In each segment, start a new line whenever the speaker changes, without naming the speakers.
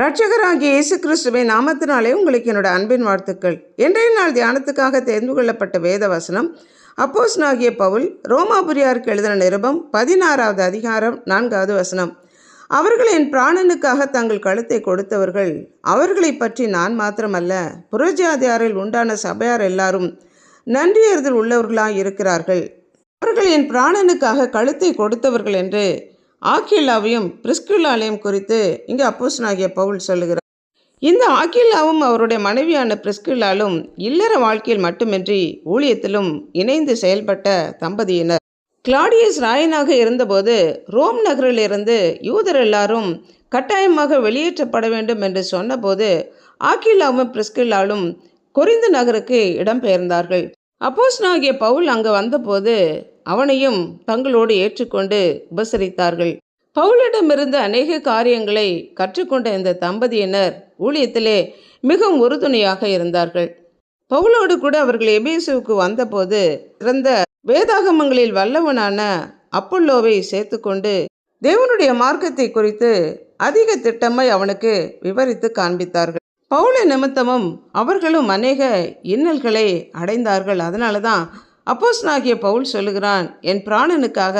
ரட்சகராகிய இயேசு கிறிஸ்துவின் நாமத்தினாலே உங்களுக்கு என்னோட அன்பின் வாழ்த்துக்கள். இன்றைய நாள் தியானத்துக்காக தேர்ந்து கொள்ளப்பட்ட வேத வசனம் அப்போஸ்தலனாகிய பவுல் ரோமாபுரியாருக்கு எழுதின நிருபம் பதினாறாவது அதிகாரம் நான்காவது வசனம். அவர்கள் என் பிராணனுக்காக தங்கள் கழுத்தை கொடுத்தவர்கள் அவர்களை பற்றி நான் மாத்திரமல்ல புரஜாதியாரில் உண்டான சபையார் எல்லாரும் நன்றியறிதல் உள்ளவர்களாக இருக்கிறார்கள் அவர்கள் என் பிராணனுக்காக கழுத்தை கொடுத்தவர்கள் என்று ஆக்கில்லாவையும் பிரிஸ்குல்லாலையும் குறித்து இங்கே அப்போசனாகிய பவுல் சொல்லுகிறார். இந்த ஆக்கில்லாவும் அவருடைய மனைவியான பிரிஸ்குல்லாலும் இல்லற வாழ்க்கையில் மட்டுமின்றி ஊழியத்திலும் இணைந்து செயல்பட்ட தம்பதியினர். கிளாடியஸ் ராயனாக இருந்தபோது ரோம் நகரிலிருந்து யூதர் எல்லாரும் கட்டாயமாக வெளியேற்றப்பட வேண்டும் என்று சொன்னபோது ஆக்கில்லாவும் பிரிஸ்கில்லாலும் கொரிந்து நகருக்கு இடம்பெயர்ந்தார்கள். அப்போஸ்னாகிய பவுல் அங்கு வந்தபோது அவனையும் தங்களோடு ஏற்றுக்கொண்டு உபசரித்தார்கள். பவுலிடமிருந்து அநேக காரியங்களை கற்றுக்கொண்ட இந்த தம்பதியினர் ஊழியத்திலே மிகவும் உறுதுணையாக இருந்தார்கள். பவுலோடு கூட அவர்கள் எபேசுவுக்கு வந்தபோது சிறந்த வேதாகமங்களில் வல்லவனான அப்பல்லோவை சேர்த்துக்கொண்டு தேவனுடைய மார்க்கத்தை குறித்து அதிக திட்டமாய் அவனுக்கு விவரித்து காண்பித்தார்கள். பவுல நிமித்தமும் அவர்களும் அநேக இன்னல்களை அடைந்தார்கள். அதனால தான் அப்போஸ் நாகிய பவுல் சொல்லுகிறான் என் பிராணனுக்காக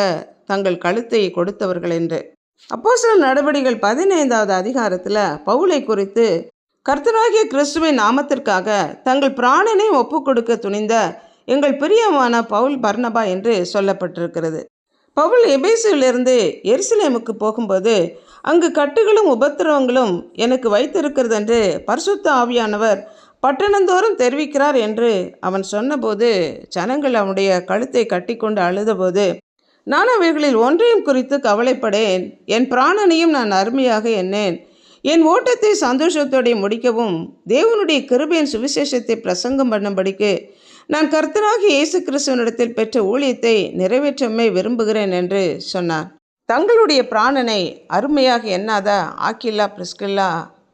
தங்கள் கழுத்தை கொடுத்தவர்கள் என்று. அப்போஸ்தலர் நடவடிக்கைகள் பதினைந்தாவது அதிகாரத்தில் பவுலை குறித்து கர்த்தராகிய கிறிஸ்துவின் நாமத்திற்காக தங்கள் பிராணனை ஒப்பு கொடுக்க துணிந்த எங்கள் பிரியமான பவுல் பர்ணபா என்று சொல்லப்பட்டிருக்கிறது. பவுல் எபேசுவிலிருந்து எருசலேமுக்கு போகும்போது அங்கு கட்டுகளும் உபத்திரவங்களும் எனக்கு வைத்திருக்கிறது என்று பரிசுத்த ஆவியானவர் பட்டணந்தோறும் தெரிவிக்கிறார் என்று அவன் சொன்னபோது ஜனங்கள் அவனுடைய கழுத்தை கட்டிக்கொண்டு அழுதபோது நான் அவைகளில் ஒன்றையும் குறித்து கவலைப்படேன். என் பிராணனையும் நான் அருமையாக எண்ணேன். என் ஓட்டத்தை சந்தோஷத்தோടെ முடிக்கவும் தேவனுடைய கிருபையின் சுவிசேஷத்தை பிரசங்கம் பண்ணும்படிக்கு நான் கர்த்தனாகி இயேசு கிறிஸ்துவனிடத்தில் பெற்ற ஊழியத்தை நிறைவேற்றமே விரும்புகிறேன் என்று சொன்னார். தங்களுடைய பிராணனை அருமையாக எண்ணாத ஆக்கில்லா பிரிஸ்கில்லா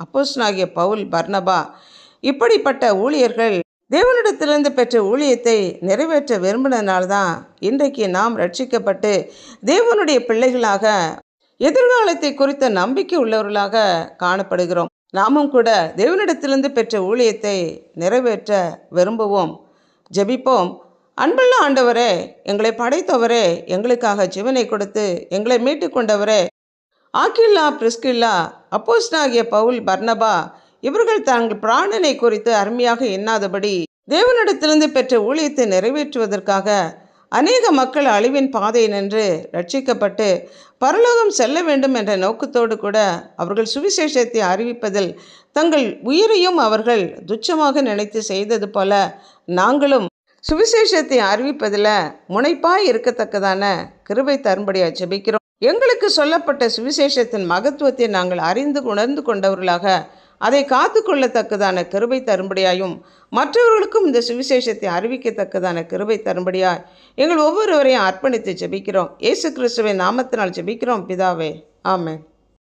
அப்போஸ்னாகிய பவுல் பர்னபா இப்படிப்பட்ட ஊழியர்கள் தேவனிடத்திலிருந்து பெற்ற ஊழியத்தை நிறைவேற்ற விரும்பினதுனால்தான் இன்றைக்கு நாம் ரட்சிக்கப்பட்டு தேவனுடைய பிள்ளைகளாக எதிர்காலத்தை குறித்த நம்பிக்கை உள்ளவர்களாக காணப்படுகிறோம். நாமும் கூட தேவனிடத்திலிருந்து பெற்ற ஊழியத்தை நிறைவேற்ற விரும்புவோம். ஜெபிப்போம். அன்புள்ள ஆண்டவரே எங்களை படைத்தவரே எங்களுக்காக ஜீவனை கொடுத்து எங்களை மீட்டு கொண்டவரே ஆக்கில்லா பிரிஸ்கில்லா அப்போஸ்டாகிய பவுல் பர்னபா இவர்கள் தங்கள் பிராணனை குறித்து அருமையாக எண்ணாதபடி தேவனிடத்திலிருந்து பெற்ற ஊழியத்தை நிறைவேற்றுவதற்காக அநேக மக்கள் அழிவின் பாதை நின்று ரட்சிக்கப்பட்டு பரலோகம் செல்ல வேண்டும் என்ற நோக்கத்தோடு கூட அவர்கள் சுவிசேஷத்தை அறிவிப்பதில் தங்கள் உயிரையும் அவர்கள் துச்சமாக நினைத்து செய்தது போல நாங்களும் சுவிசேஷத்தை அறிவிப்பதில் முனைப்பாய் இருக்கத்தக்கதான கிருபை தரும்படியாக ஜெபிக்கிறோம். எங்களுக்கு சொல்லப்பட்ட சுவிசேஷத்தின் மகத்துவத்தை நாங்கள் அறிந்து உணர்ந்து கொண்டவர்களாக அதை காத்து கொள்ளத்தக்கதான கிருபை தரும்படியாயும் மற்றவர்களுக்கும் இந்த சுவிசேஷத்தை அறிவிக்கத்தக்கதான கிருபை தரும்படியாய் எங்கள் ஒவ்வொருவரையும் அர்ப்பணித்து ஜெபிக்கிறோம். இயேசு கிறிஸ்துவின் நாமத்தினால் ஜெபிக்கிறோம். பிதாவே ஆமென்.